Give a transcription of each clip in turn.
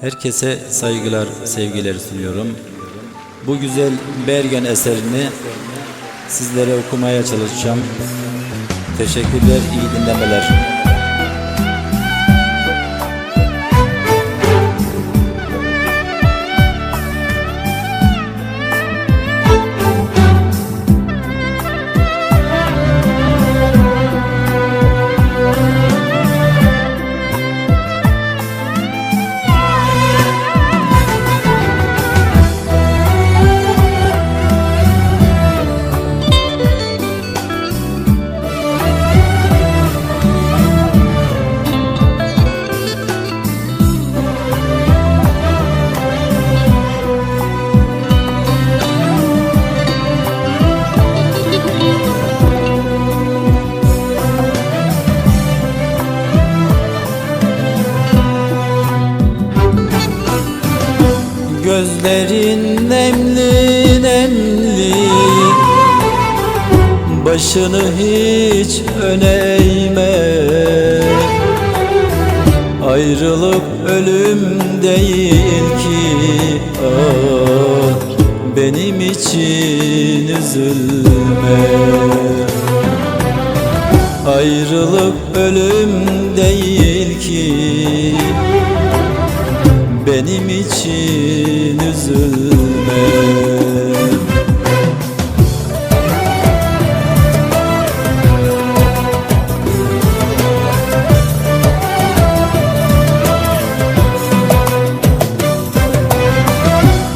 Herkese saygılar, sevgiler sunuyorum. Bu güzel Bergen eserini sizlere okumaya çalışacağım. Teşekkürler, iyi dinlemeler. Gözlerin nemli nemli. Başını hiç öne eğme Ayrılık ölüm değil ki. Ah, Benim için üzülme. Ayrılık ölüm değil ki benim için üzülme.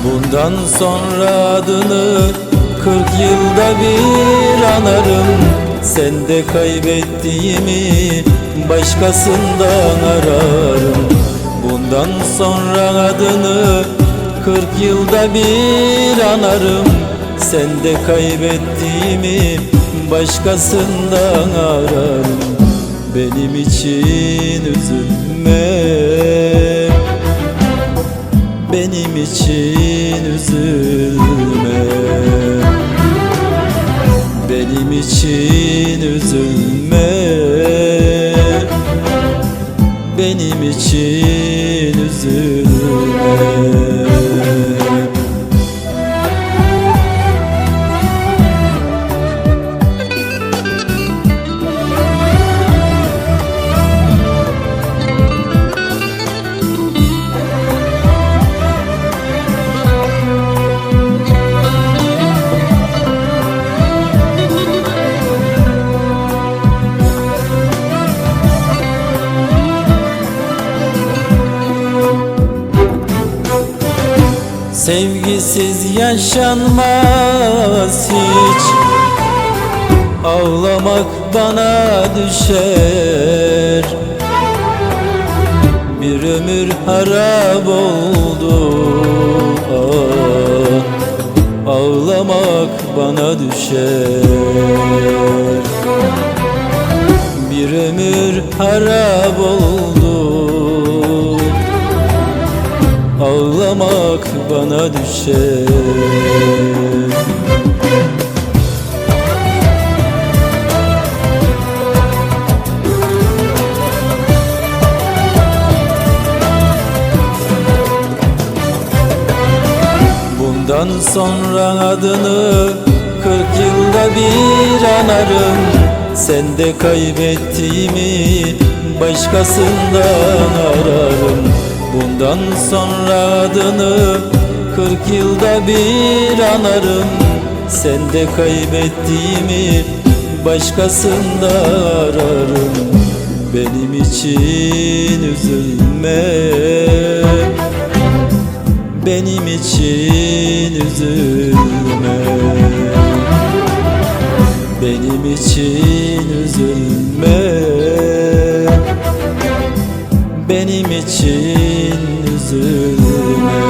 Bundan sonra adını kırk yılda bir anarım. Sende kaybettiğimi başkasından ararım Bundan sonra adını kırk yılda bir anarım. Sende kaybettiğimi başkasından ararım. Benim için üzülme. Benim için üzülme. Benim için üzülme. Benim için Sevgisiz yaşanmaz hiç. Ağlamak bana düşer. Bir ömür harap oldu. Ah, Ağlamak bana düşer. Bir ömür harap oldu Ağlamak bana düşer Bundan sonra adını kırk yılda bir anarım. Sende kaybettiğimi başkasından ararım Bundan sonra adını kırk yılda bir anarım. Sende kaybettiğimi başkasında ararım. Benim için üzülme. Benim için üzülme. Benim için üzülme Benim için üzülme